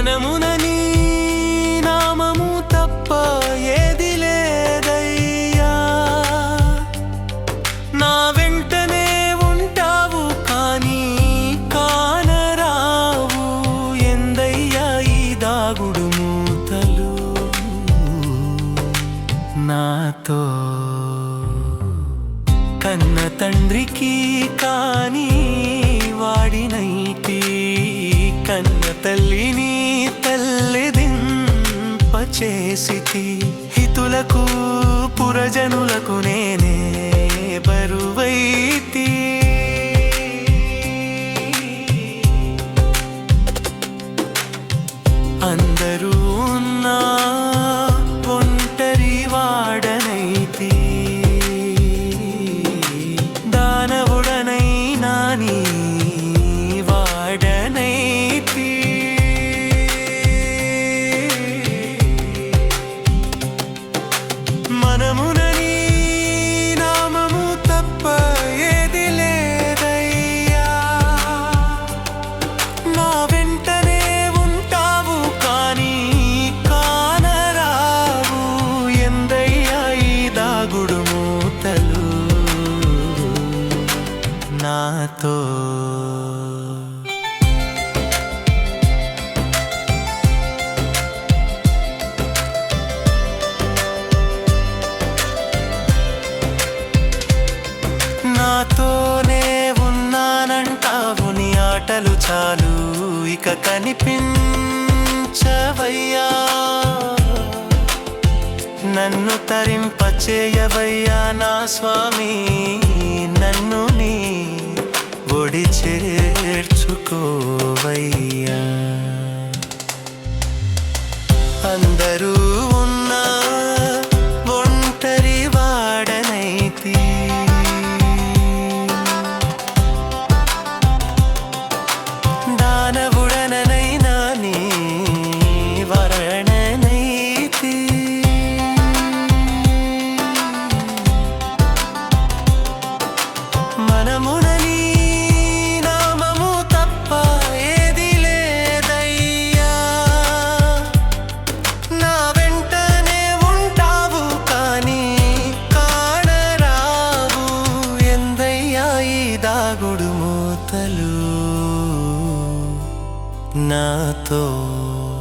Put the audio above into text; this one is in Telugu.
మనమున నీ నామము తప్ప ఏది లేదయ్యా. నా వెంటనే ఉంటావు కానీ కానరావు. ఎందయ్యా ఈ దాగుడు మూతలు నాతో. కన్న తండ్రికి కానీ వాడినయ్యా చేసి హితులకు నాతో. నాతోనే ఉన్నానంటావు నీ ఆటలు చాలు ఇక కనిపించవయ్యా. నన్ను తరింపచేయవయ్యా నా స్వామి నన్ను నీ చేర్చుకోవై దాగుడు మూతలు నాతో